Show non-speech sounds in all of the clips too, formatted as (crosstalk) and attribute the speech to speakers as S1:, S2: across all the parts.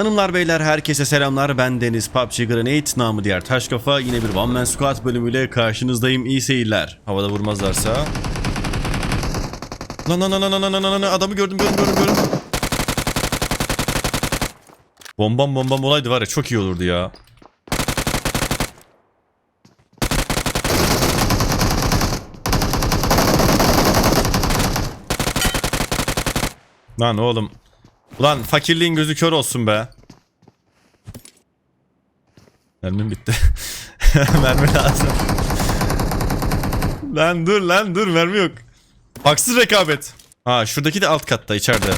S1: Hanımlar beyler herkese selamlar. Ben Deniz PUBG Grenade namı diğer taş kafa yine bir One Man Squad bölümüyle karşınızdayım. İyi seyirler. Havada vurmazlarsa. Lan lan lan lan lan lan lan adamı gördüm gördüm gördüm gördüm. Bombam bombam olaydı var ya çok iyi olurdu ya. Lan oğlum Ulan fakirliğin gözü kör olsun be. Mermim bitti. (laughs) mermi lazım. lan dur lan dur mermi yok. Haksız rekabet. Ha şuradaki de alt katta içeride.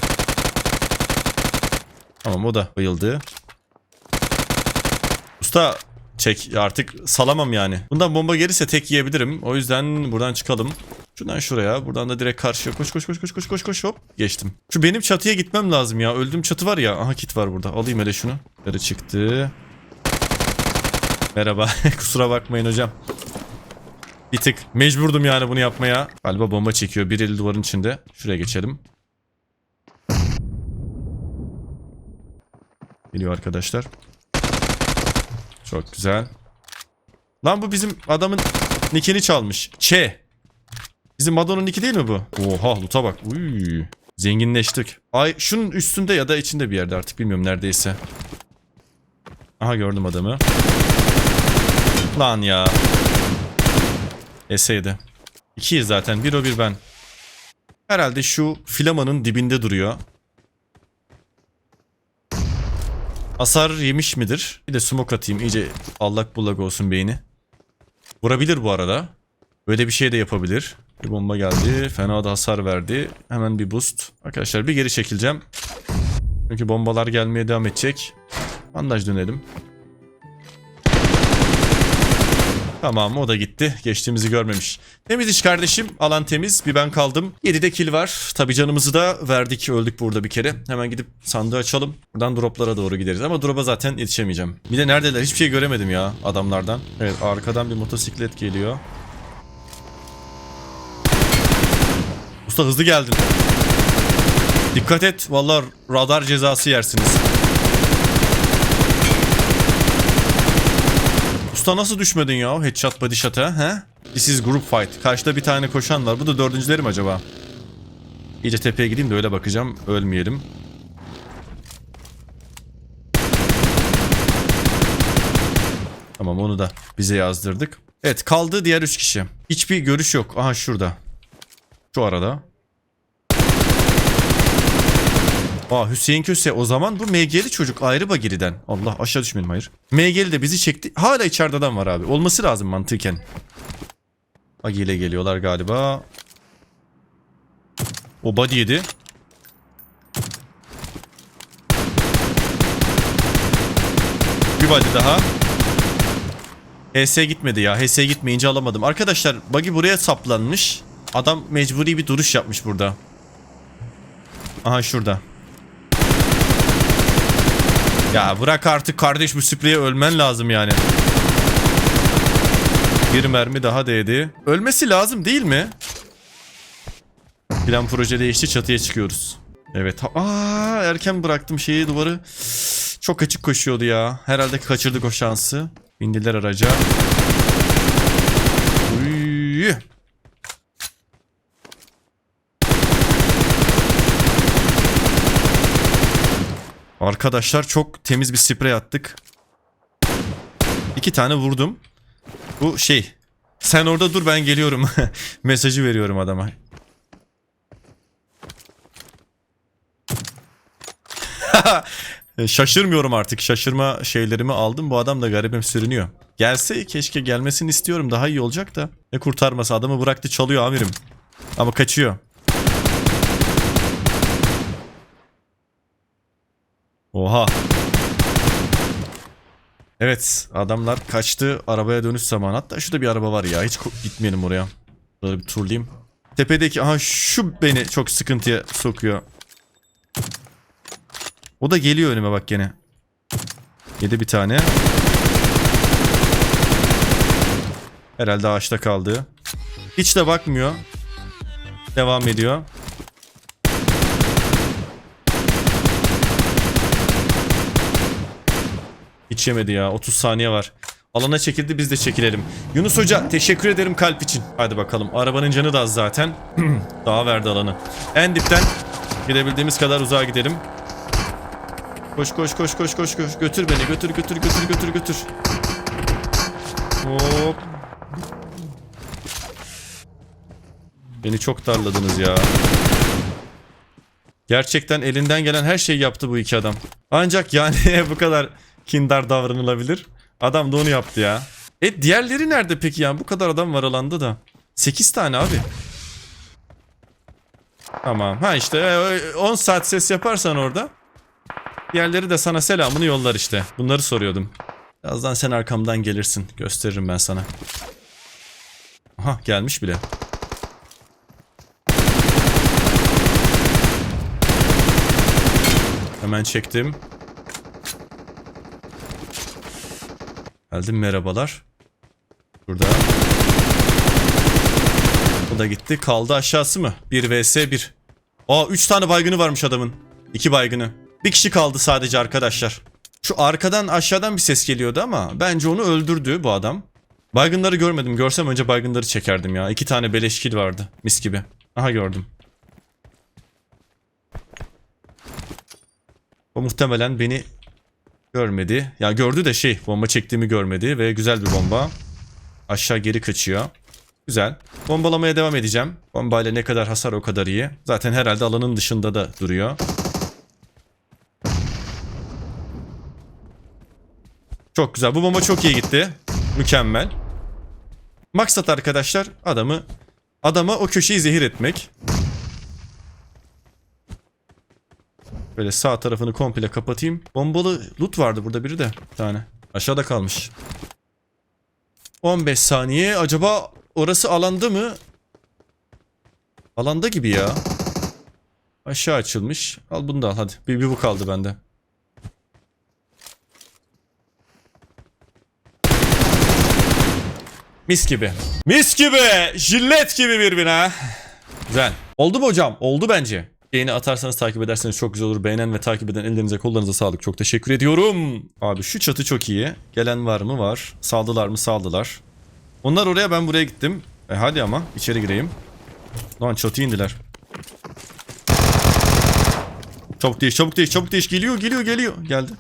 S1: Tamam o da bayıldı. Usta çek artık salamam yani. Bundan bomba gelirse tek yiyebilirim. O yüzden buradan çıkalım. Şuradan şuraya. Buradan da direkt karşıya. Koş koş koş koş koş koş koş hop. Geçtim. Şu benim çatıya gitmem lazım ya. Öldüğüm çatı var ya. Aha kit var burada. Alayım hele şunu. Yukarı çıktı. Merhaba. (laughs) Kusura bakmayın hocam. Bir tık mecburdum yani bunu yapmaya. Galiba bomba çekiyor. Bir eli duvarın içinde. Şuraya geçelim. Geliyor arkadaşlar. Çok güzel. Lan bu bizim adamın nickini çalmış. Ç. Bizim Madonna'nın nicki değil mi bu? Oha loot'a bak. Uy. Zenginleştik. Ay şunun üstünde ya da içinde bir yerde artık bilmiyorum neredeyse. Aha gördüm adamı. Lan ya. Eseydi. İkiyiz zaten. Bir o bir ben. Herhalde şu filamanın dibinde duruyor. Hasar yemiş midir? Bir de smoke atayım. iyice allak bullak olsun beyni. Vurabilir bu arada. Böyle bir şey de yapabilir. Bir bomba geldi. Fena da hasar verdi. Hemen bir boost. Arkadaşlar bir geri çekileceğim. Çünkü bombalar gelmeye devam edecek. Bandaj dönelim. Tamam o da gitti. Geçtiğimizi görmemiş. Temiz iş kardeşim. Alan temiz. Bir ben kaldım. 7'de kill var. Tabi canımızı da verdik. Öldük burada bir kere. Hemen gidip sandığı açalım. Buradan droplara doğru gideriz. Ama drop'a zaten yetişemeyeceğim. Bir de neredeler? Hiçbir şey göremedim ya adamlardan. Evet arkadan bir motosiklet geliyor. Usta hızlı geldin. Dikkat et. Vallahi radar cezası yersiniz. Usta nasıl düşmedin ya headshot body shot'a he? This is group fight. Karşıda bir tane koşan var. Bu da dördüncüleri mi acaba? İyice tepeye gideyim de öyle bakacağım. Ölmeyelim. Tamam onu da bize yazdırdık. Evet kaldı diğer üç kişi. Hiçbir görüş yok. Aha şurada. Şu arada. Aa Hüseyin Köse o zaman bu MG'li çocuk ayrı bagiriden. Allah aşağı düşmedim hayır. MG'li de bizi çekti. Hala içeride adam var abi. Olması lazım mantıken. Bagi ile geliyorlar galiba. O body yedi. Bir body daha. HS gitmedi ya. HS gitmeyince alamadım. Arkadaşlar buggy buraya saplanmış. Adam mecburi bir duruş yapmış burada. Aha şurada. Ya bırak artık kardeş bu spreye ölmen lazım yani. Bir mermi daha değdi. Ölmesi lazım değil mi? Plan proje değişti çatıya çıkıyoruz. Evet. Aa, erken bıraktım şeyi duvarı. Çok açık koşuyordu ya. Herhalde kaçırdık o şansı. Bindiler araca. Uy. Arkadaşlar çok temiz bir sprey attık. İki tane vurdum. Bu şey. Sen orada dur ben geliyorum. (laughs) Mesajı veriyorum adama. (laughs) Şaşırmıyorum artık. Şaşırma şeylerimi aldım. Bu adam da garibim sürünüyor. Gelse keşke gelmesini istiyorum. Daha iyi olacak da. Ne kurtarması adamı bıraktı çalıyor amirim. Ama kaçıyor. Oha. Evet adamlar kaçtı arabaya dönüş zamanı. Hatta şurada bir araba var ya hiç gitmeyelim oraya. Böyle bir turlayayım. Tepedeki aha şu beni çok sıkıntıya sokuyor. O da geliyor önüme bak gene. Yedi bir tane. Herhalde ağaçta kaldı. Hiç de bakmıyor. Devam ediyor. Hiç yemedi ya. 30 saniye var. Alana çekildi biz de çekilelim. Yunus Hoca teşekkür ederim kalp için. Hadi bakalım. Arabanın canı da az zaten. (clears throat) Daha verdi alanı. En dipten gidebildiğimiz kadar uzağa gidelim. Koş koş koş koş koş koş. Götür beni götür götür götür götür götür. Hop. Beni çok darladınız ya. Gerçekten elinden gelen her şeyi yaptı bu iki adam. Ancak yani (laughs) bu kadar kindar davranılabilir. Adam da onu yaptı ya. E diğerleri nerede peki yani? Bu kadar adam var alanda da. 8 tane abi. Tamam. Ha işte e, 10 saat ses yaparsan orada. Diğerleri de sana selamını yollar işte. Bunları soruyordum. Birazdan sen arkamdan gelirsin. Gösteririm ben sana. Aha gelmiş bile. Hemen çektim. Geldim merhabalar. Burada. Bu da gitti. Kaldı aşağısı mı? 1 vs 1. Aa 3 tane baygını varmış adamın. 2 baygını. Bir kişi kaldı sadece arkadaşlar. Şu arkadan aşağıdan bir ses geliyordu ama bence onu öldürdü bu adam. Baygınları görmedim. Görsem önce baygınları çekerdim ya. İki tane beleşkil vardı. Mis gibi. Aha gördüm. O muhtemelen beni görmedi. Ya gördü de şey bomba çektiğimi görmedi ve güzel bir bomba. Aşağı geri kaçıyor. Güzel. Bombalamaya devam edeceğim. Bombayla ne kadar hasar o kadar iyi. Zaten herhalde alanın dışında da duruyor. Çok güzel. Bu bomba çok iyi gitti. Mükemmel. Maksat arkadaşlar adamı adama o köşeyi zehir etmek. Böyle sağ tarafını komple kapatayım. Bombalı loot vardı burada biri de. Bir tane. Aşağıda kalmış. 15 saniye. Acaba orası alanda mı? Alanda gibi ya. Aşağı açılmış. Al bunu da al hadi. Bir, bir bu kaldı bende. Mis gibi. Mis gibi. Jillet gibi birbirine. Güzel. Oldu mu hocam? Oldu bence. Beğeni atarsanız takip ederseniz çok güzel olur. Beğenen ve takip eden ellerinize kollarınıza sağlık. Çok teşekkür ediyorum. Abi şu çatı çok iyi. Gelen var mı? Var. Saldılar mı? Saldılar. Onlar oraya ben buraya gittim. E hadi ama içeri gireyim. Lan çatı indiler. Çabuk değiş çabuk değiş çabuk değiş. Geliyor geliyor geliyor. Geldi.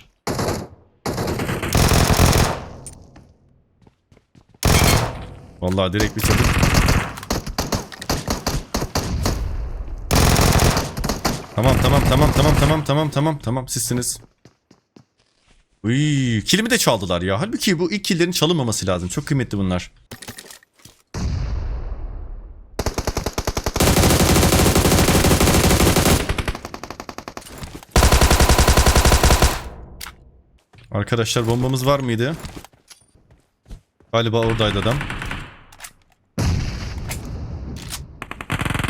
S1: Vallahi direkt bir çatı. Tamam tamam tamam tamam tamam tamam tamam tamam sizsiniz. Uy, kilimi de çaldılar ya. Halbuki bu ilk killerin çalınmaması lazım. Çok kıymetli bunlar. Arkadaşlar bombamız var mıydı? Galiba oradaydı adam.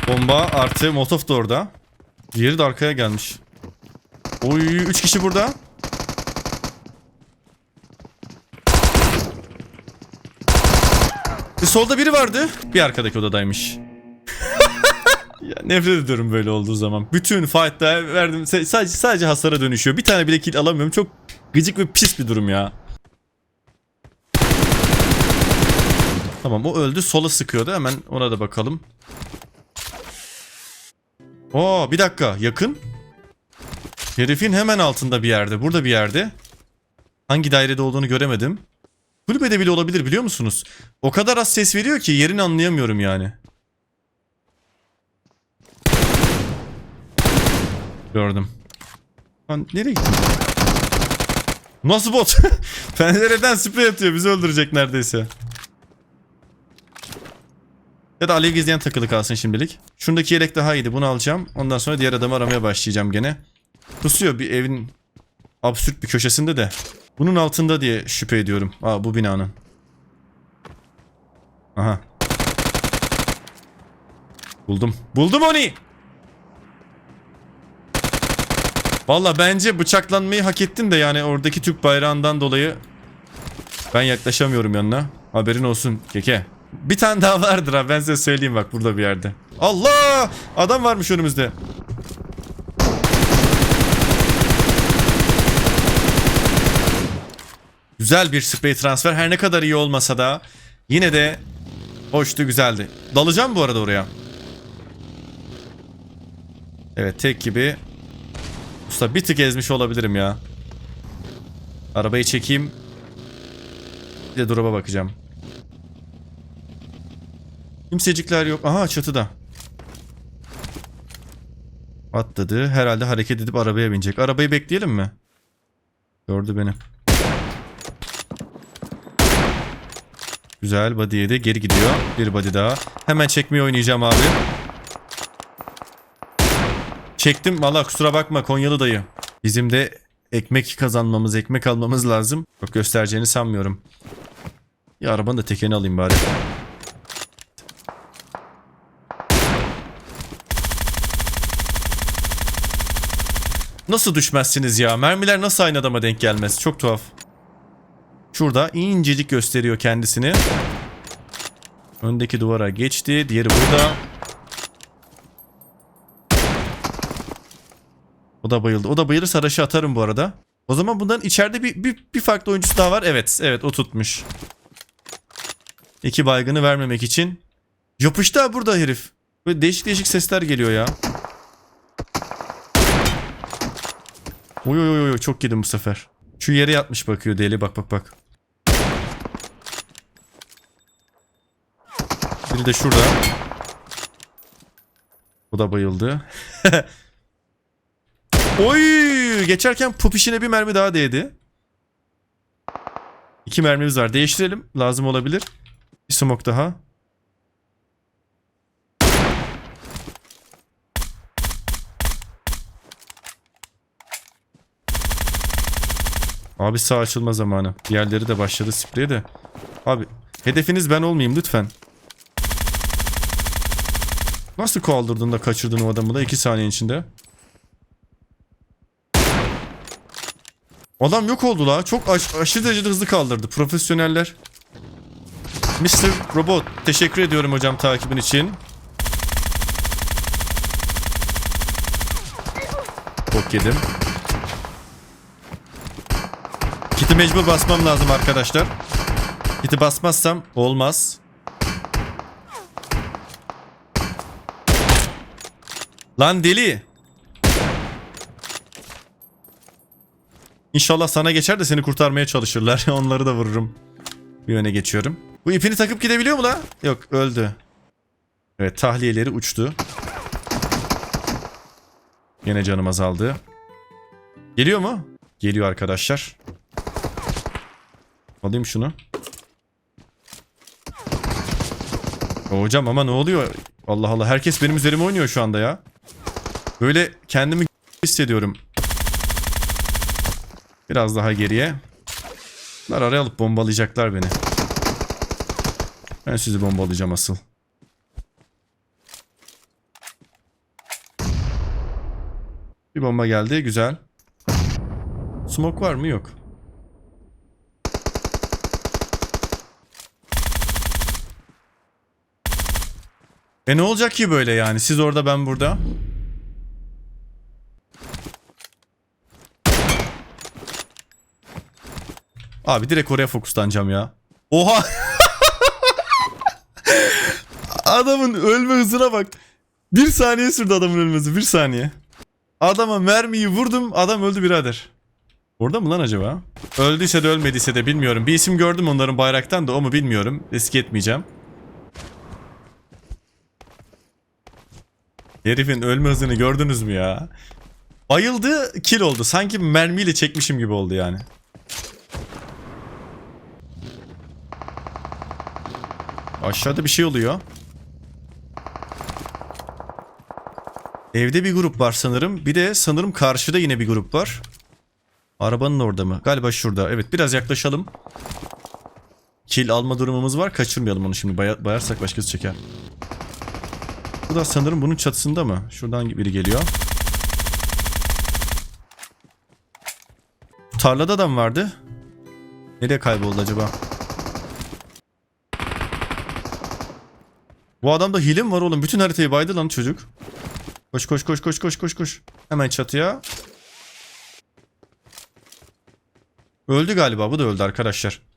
S1: Bomba artı motof da orada. Diğeri de arkaya gelmiş. Oy 3 kişi burada. E, solda biri vardı. Bir arkadaki odadaymış. (laughs) ya nefret ediyorum böyle olduğu zaman. Bütün fight'ta verdim sadece sadece hasara dönüşüyor. Bir tane bile kill alamıyorum. Çok gıcık ve pis bir durum ya. Tamam o öldü. Sola sıkıyordu. Hemen ona da bakalım. Oo bir dakika yakın. Herifin hemen altında bir yerde. Burada bir yerde. Hangi dairede olduğunu göremedim. Kulübede bile olabilir biliyor musunuz? O kadar az ses veriyor ki yerini anlayamıyorum yani. Gördüm. Lan nereye gittin? Nasıl bot? (laughs) Pencereden sprey atıyor. Bizi öldürecek neredeyse. Ya da alev gizleyen takılı kalsın şimdilik. Şundaki yelek daha iyiydi. Bunu alacağım. Ondan sonra diğer adamı aramaya başlayacağım gene. Pusuyor bir evin absürt bir köşesinde de. Bunun altında diye şüphe ediyorum. Aa bu binanın. Aha. Buldum. Buldum onu. Valla bence bıçaklanmayı hak ettin de yani oradaki Türk bayrağından dolayı ben yaklaşamıyorum yanına. Haberin olsun keke. Bir tane daha vardır ha ben size söyleyeyim bak burada bir yerde. Allah! Adam varmış önümüzde. Güzel bir sprey transfer. Her ne kadar iyi olmasa da yine de hoştu, güzeldi. Dalacağım bu arada oraya. Evet tek gibi. Usta bir tık ezmiş olabilirim ya. Arabayı çekeyim. Bir de drop'a bakacağım. Kimsecikler yok. Aha çatıda. Atladı. Herhalde hareket edip arabaya binecek. Arabayı bekleyelim mi? Gördü beni. Güzel body yedi. Geri gidiyor. Bir body daha. Hemen çekmeyi oynayacağım abi. Çektim. Valla kusura bakma Konyalı dayı. Bizim de ekmek kazanmamız, ekmek almamız lazım. Çok göstereceğini sanmıyorum. Ya arabanın da tekerini alayım bari. Nasıl düşmezsiniz ya? Mermiler nasıl aynı adama denk gelmez? Çok tuhaf. Şurada incecik gösteriyor kendisini. Öndeki duvara geçti. Diğeri burada. O da bayıldı. O da bayılırsa Araş'ı atarım bu arada. O zaman bundan içeride bir, bir, bir farklı oyuncusu daha var. Evet. Evet o tutmuş. İki baygını vermemek için. Yapıştı ha burada herif. Böyle değişik değişik sesler geliyor ya. Oy oy oy çok yedim bu sefer. Şu yere yatmış bakıyor deli bak bak bak. Biri de şurada. Bu da bayıldı. (laughs) Oy! Geçerken pupişine bir mermi daha değdi. İki mermimiz var. Değiştirelim. Lazım olabilir. Bir smoke daha. Abi sağ açılma zamanı. Diğerleri de başladı spreye de. Abi hedefiniz ben olmayayım lütfen. Nasıl kaldırdın da kaçırdın o adamı da 2 saniye içinde? Adam yok oldu la. Çok aş- aşırı derecede hızlı kaldırdı. Profesyoneller. Mr. Robot teşekkür ediyorum hocam takibin için. Çok yedim. Kiti mecbur basmam lazım arkadaşlar. Kiti basmazsam olmaz. Lan deli. İnşallah sana geçer de seni kurtarmaya çalışırlar. (laughs) Onları da vururum. Bir öne geçiyorum. Bu ipini takıp gidebiliyor mu la? Yok öldü. Evet tahliyeleri uçtu. Yine canım azaldı. Geliyor mu? Geliyor arkadaşlar. Alayım şunu. Hocam ama ne oluyor? Allah Allah herkes benim üzerime oynuyor şu anda ya. Böyle kendimi (laughs) hissediyorum. Biraz daha geriye. Bunlar araya alıp bombalayacaklar beni. Ben sizi bombalayacağım asıl. Bir bomba geldi. Güzel. Smoke var mı? Yok. E ne olacak ki böyle yani? Siz orada ben burada. Abi direkt oraya fokuslanacağım ya. Oha! (laughs) Adamın ölme hızına bak. Bir saniye sürdü adamın ölmesi. Bir saniye. Adama mermiyi vurdum. Adam öldü birader. Orada mı lan acaba? Öldüyse de ölmediyse de bilmiyorum. Bir isim gördüm onların bayraktan da o mu bilmiyorum. Risk etmeyeceğim. Herifin ölme hızını gördünüz mü ya? Bayıldı, kill oldu. Sanki mermiyle çekmişim gibi oldu yani. Aşağıda bir şey oluyor. Evde bir grup var sanırım. Bir de sanırım karşıda yine bir grup var. Arabanın orada mı? Galiba şurada. Evet biraz yaklaşalım. Kill alma durumumuz var. Kaçırmayalım onu şimdi. Baya- bayarsak başkası çeker. Bu da sanırım bunun çatısında mı? Şuradan biri geliyor. Tarlada da mı vardı? Nereye kayboldu acaba? Bu adamda hile mi var oğlum? Bütün haritayı baydı lan çocuk. Koş koş koş koş koş koş koş. Hemen çatıya. Öldü galiba. Bu da öldü arkadaşlar.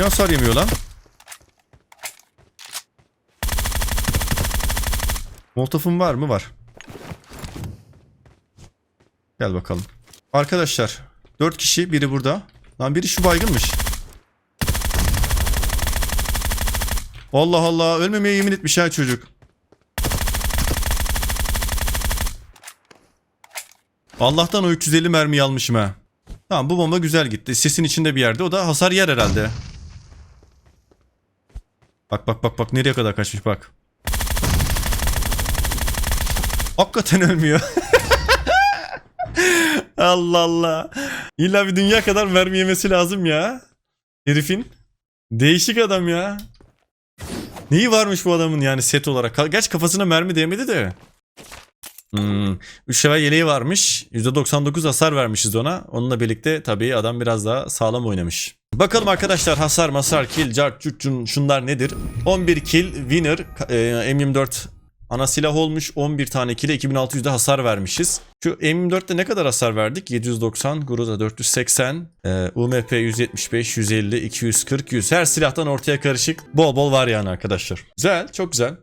S1: Niye hasar yemiyor lan? Molotof'un var mı? Var. Gel bakalım. Arkadaşlar 4 kişi biri burada. Lan biri şu baygınmış. Allah Allah ölmemeye yemin etmiş ha çocuk. Allah'tan o 350 mermiyi almışım ha. Tamam bu bomba güzel gitti. Sesin içinde bir yerde. O da hasar yer herhalde. Bak bak bak bak nereye kadar kaçmış bak. Hakikaten ölmüyor. (laughs) Allah Allah. İlla bir dünya kadar mermi yemesi lazım ya. Herifin. Değişik adam ya. Neyi varmış bu adamın yani set olarak? Gerçi kafasına mermi değmedi de. Hmm. 3 level yeleği varmış. %99 hasar vermişiz ona. Onunla birlikte tabii adam biraz daha sağlam oynamış. Bakalım arkadaşlar hasar, masar, kill, cart, cut, cun, şunlar nedir? 11 kill, winner, e, M24 ana silah olmuş. 11 tane kill'e 2600'de hasar vermişiz. Şu M24'te ne kadar hasar verdik? 790, Groza 480, e, UMP 175, 150, 240, 100. Her silahtan ortaya karışık bol bol var yani arkadaşlar. Güzel, çok güzel.